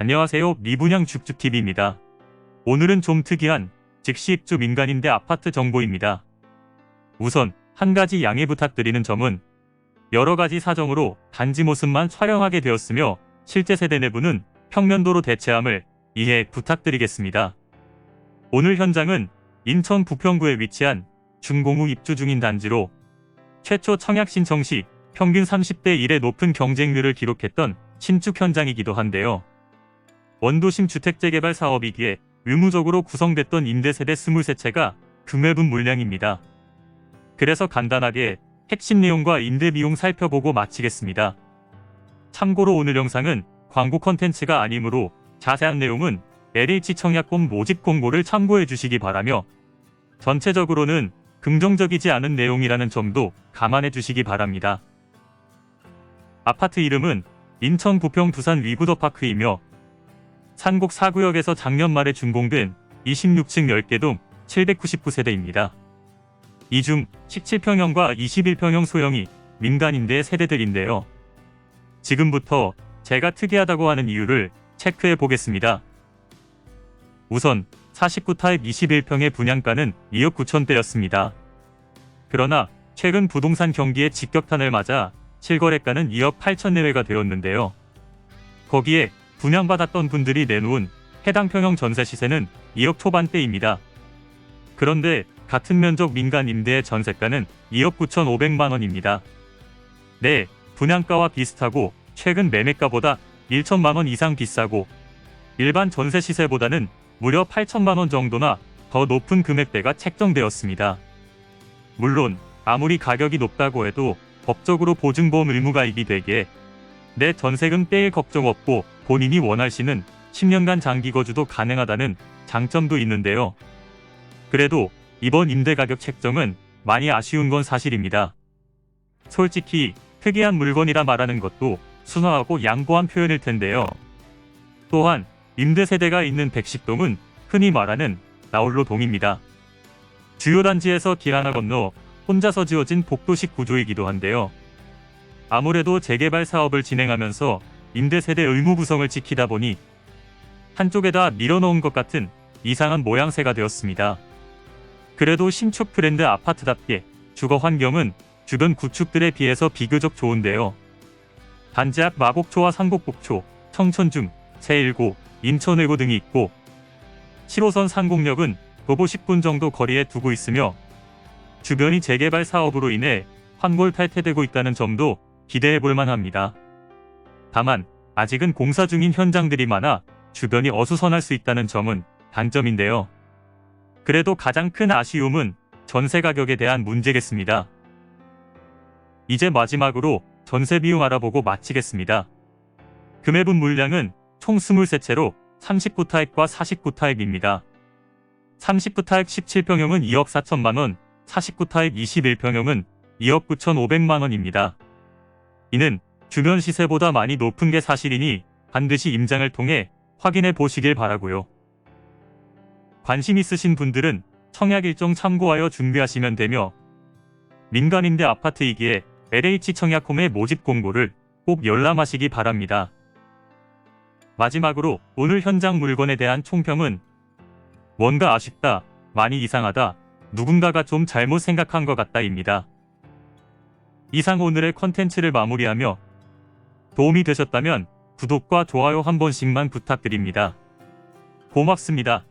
안녕하세요. 미분양 죽죽TV입니다. 오늘은 좀 특이한 즉시 입주 민간임대 아파트 정보입니다. 우선 한 가지 양해 부탁드리는 점은 여러 가지 사정으로 단지 모습만 촬영하게 되었으며 실제 세대 내부는 평면도로 대체함을 이해 부탁드리겠습니다. 오늘 현장은 인천 부평구에 위치한 준공후 입주 중인 단지로 최초 청약 신청 시 평균 30대 1의 높은 경쟁률을 기록했던 신축 현장이기도 한데요. 원도심 주택 재개발 사업이기에 의무적으로 구성됐던 임대세대 23채가 금액은 물량입니다. 그래서 간단하게 핵심 내용과 임대 비용 살펴보고 마치겠습니다. 참고로 오늘 영상은 광고 컨텐츠가 아니므로 자세한 내용은 LH 청약권 모집 공고를 참고해 주시기 바라며 전체적으로는 긍정적이지 않은 내용이라는 점도 감안해 주시기 바랍니다. 아파트 이름은 인천 부평 두산 위구더파크이며 산곡 4구역에서 작년 말에 준공된 26층 10개 동 799세대입니다. 이 중 17평형과 21평형 소형이 민간임대 세대들인데요. 지금부터 제가 특이하다고 하는 이유를 체크해 보겠습니다. 우선 49타입 21평의 분양가는 2억 9천대였습니다. 그러나 최근 부동산 경기의 직격탄을 맞아 실거래가는 2억 8천 내외가 되었는데요. 거기에 분양받았던 분들이 내놓은 해당 평형 전세 시세는 2억 초반대입니다. 그런데 같은 면적 민간 임대의 전세가는 2억 9천5백만 원입니다. 네, 분양가와 비슷하고 최근 매매가보다 1천만 원 이상 비싸고 일반 전세 시세보다는 무려 8천만 원 정도나 더 높은 금액대가 책정되었습니다. 물론 아무리 가격이 높다고 해도 법적으로 보증보험 의무 가입이 되기에 내 전세금 떼일 걱정 없고 본인이 원할 시는 10년간 장기 거주도 가능하다는 장점도 있는데요. 그래도 이번 임대 가격 책정은 많이 아쉬운 건 사실입니다. 솔직히 특이한 물건이라 말하는 것도 순화하고 양보한 표현일 텐데요. 또한 임대 세대가 있는 백식동은 흔히 말하는 나홀로 동입니다. 주요 단지에서 길 하나 건너 혼자서 지어진 복도식 구조이기도 한데요. 아무래도 재개발 사업을 진행하면서 임대 세대 의무 구성을 지키다 보니 한쪽에다 밀어넣은 것 같은 이상한 모양새가 되었습니다. 그래도 신축 브랜드 아파트답게 주거 환경은 주변 구축들에 비해서 비교적 좋은데요. 단지 앞 마곡초와 상곡북초, 청천중, 세일고, 인천외고 등이 있고 7호선 상곡역은 도보 10분 정도 거리에 두고 있으며 주변이 재개발 사업으로 인해 환골 탈퇴되고 있다는 점도 기대해 볼 만합니다. 다만 아직은 공사 중인 현장들이 많아 주변이 어수선할 수 있다는 점은 단점인데요. 그래도 가장 큰 아쉬움은 전세 가격에 대한 문제겠습니다. 이제 마지막으로 전세 비용 알아보고 마치겠습니다. 금해분 물량은 총 23채로 39타입과 49타입입니다. 39타입 17평형은 2억 4천만 원, 49타입 21평형은 2억 9천 5백만 원입니다. 이는 주변 시세보다 많이 높은 게 사실이니 반드시 임장을 통해 확인해 보시길 바라고요. 관심 있으신 분들은 청약 일정 참고하여 준비하시면 되며 민간임대 아파트이기에 LH 청약홈의 모집 공고를 꼭 열람하시기 바랍니다. 마지막으로 오늘 현장 물건에 대한 총평은 뭔가 아쉽다, 많이 이상하다, 누군가가 좀 잘못 생각한 것 같다입니다. 이상 오늘의 컨텐츠를 마무리하며 도움이 되셨다면 구독과 좋아요 한 번씩만 부탁드립니다. 고맙습니다.